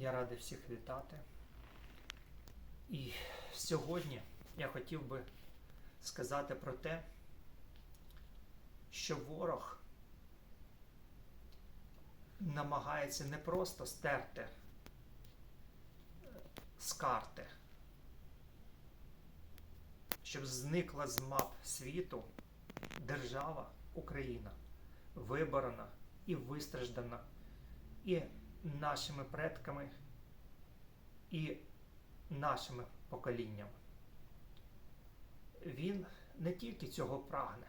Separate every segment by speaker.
Speaker 1: Я радий всіх вітати. І сьогодні я хотів би сказати про те, що ворог намагається не просто стерти е, з карти, щоб зникла з мап світу держава Україна, виборена і вистраждана і нашими предками, і нашими поколіннями. Він не тільки цього прагне,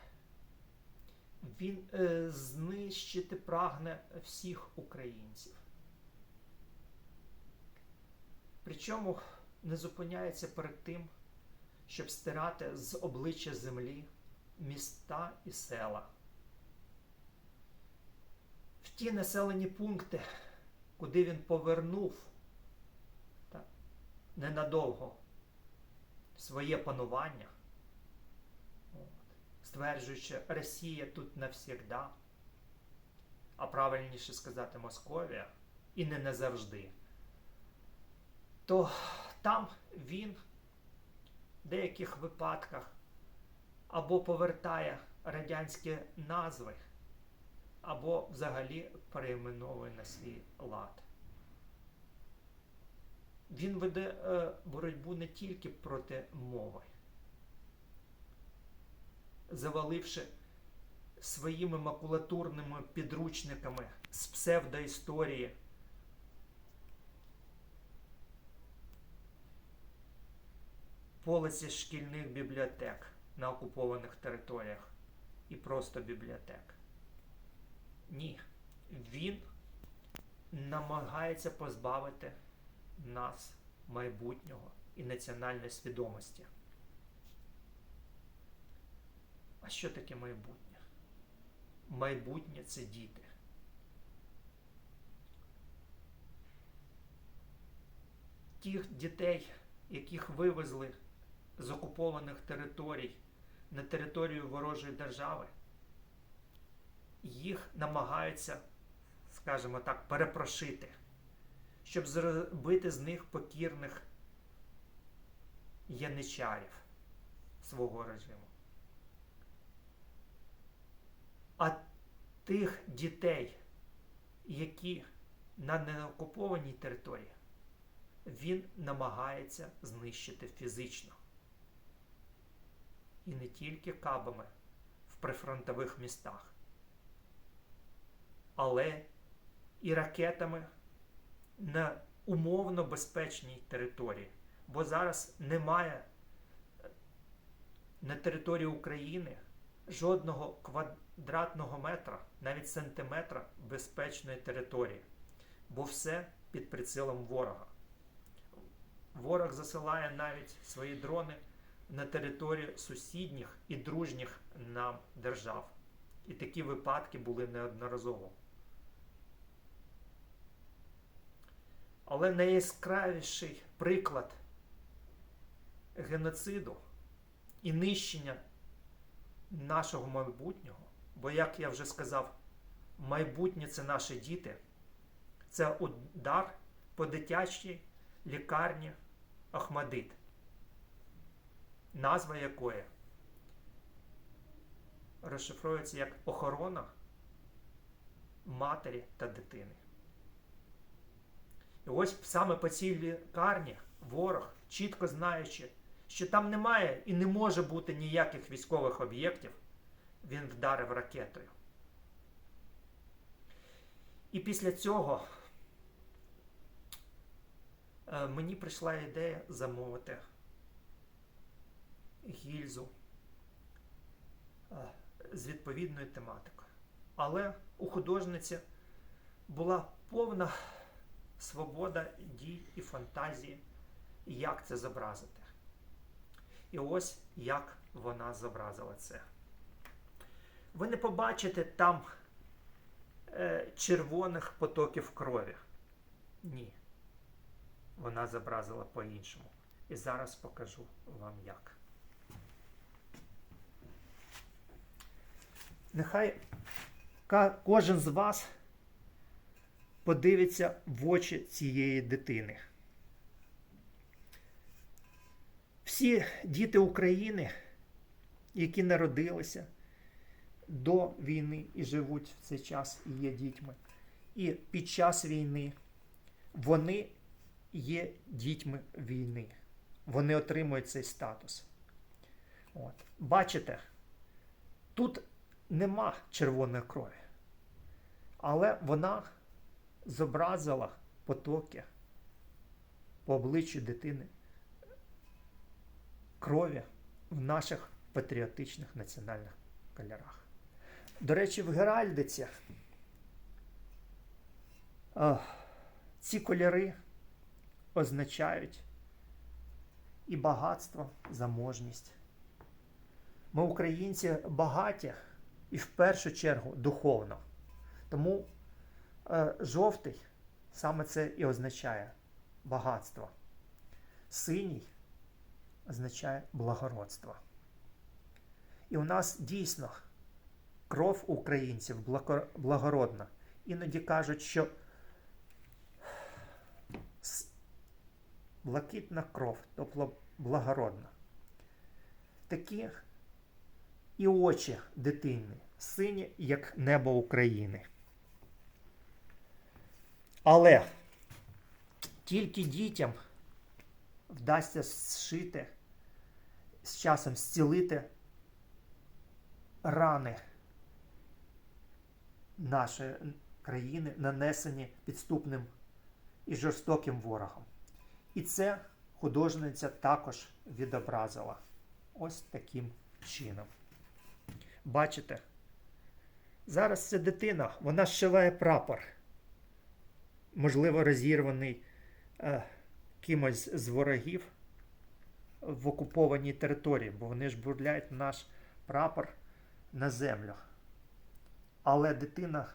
Speaker 1: він е, знищити прагне всіх українців. Причому не зупиняється перед тим, щоб стирати з обличчя землі міста і села. В ті населені пункти, куди він повернув так, ненадовго своє панування, от, стверджуючи, Росія тут навсігда, а правильніше сказати Московія, і не назавжди, то там він в деяких випадках або повертає радянські назви, або взагалі перейменовує на свій лад. Він веде е, боротьбу не тільки проти мови, заваливши своїми макулатурними підручниками з псевдоісторії полиці шкільних бібліотек на окупованих територіях і просто бібліотек. Ні, він намагається позбавити нас майбутнього і національної свідомості. А що таке майбутнє? Майбутнє це діти. Тих дітей, яких вивезли з окупованих територій на територію ворожої держави, їх намагаються, скажімо так, перепрошити, щоб зробити з них покірних яничарів свого режиму. А тих дітей, які на неокупованій території, він намагається знищити фізично. І не тільки кабами в прифронтових містах, але і ракетами на умовно безпечній території. Бо зараз немає на території України жодного квадратного метра, навіть сантиметра безпечної території, бо все під прицілом ворога. Ворог засилає навіть свої дрони на територію сусідніх і дружніх нам держав. І такі випадки були неодноразово. Але найяскравіший приклад геноциду і нищення нашого майбутнього, бо, як я вже сказав, майбутнє це наші діти, це удар по дитячій лікарні Ахмадит, назва якої розшифровується як охорона матері та дитини. І ось саме по цій лікарні ворог, чітко знаючи, що там немає і не може бути ніяких військових об'єктів, він вдарив ракетою. І після цього е, мені прийшла ідея замовити гільзу е, з відповідною тематикою. Але у художниці була повна свобода дій і фантазії, і як це зобразити. І ось як вона зобразила це. Ви не побачите там е, червоних потоків крові. Ні. Вона зобразила по-іншому. І зараз покажу вам як. Нехай кожен з вас подивиться в очі цієї дитини. Всі діти України, які народилися до війни і живуть в цей час і є дітьми, і під час війни, вони є дітьми війни. Вони отримують цей статус. От. Бачите, тут нема червоної крові, але вона зобразила потоки по обличчю дитини крові в наших патріотичних національних кольорах. До речі, в Геральдиці а, ці кольори означають і багатство, заможність. Ми, українці, багаті і в першу чергу духовно. Тому е, жовтий саме це і означає багатство. Синій означає благородство. І у нас дійсно кров українців благородна. Іноді кажуть, що блакитна кров, тобто благородна. Такі і очі дитини, сині, як небо України. Але тільки дітям вдасться зшити, з часом зцілити рани нашої країни, нанесені підступним і жорстоким ворогом. І це художниця також відобразила ось таким чином. Бачите? Зараз ця дитина, вона зшиває прапор, можливо, розірваний е, кимось з ворогів в окупованій території, бо вони ж бурляють наш прапор на землю. Але дитина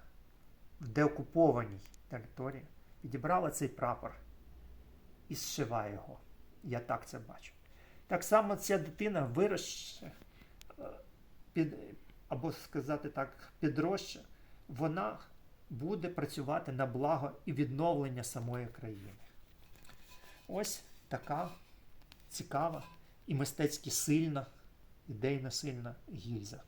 Speaker 1: в деокупованій території підібрала цей прапор і зшиває його. Я так це бачу. Так само ця дитина виросте, е, під, або сказати так, підросше, вона буде працювати на благо і відновлення самої країни. Ось така цікава і мистецьки сильна, ідейно сильна гільза.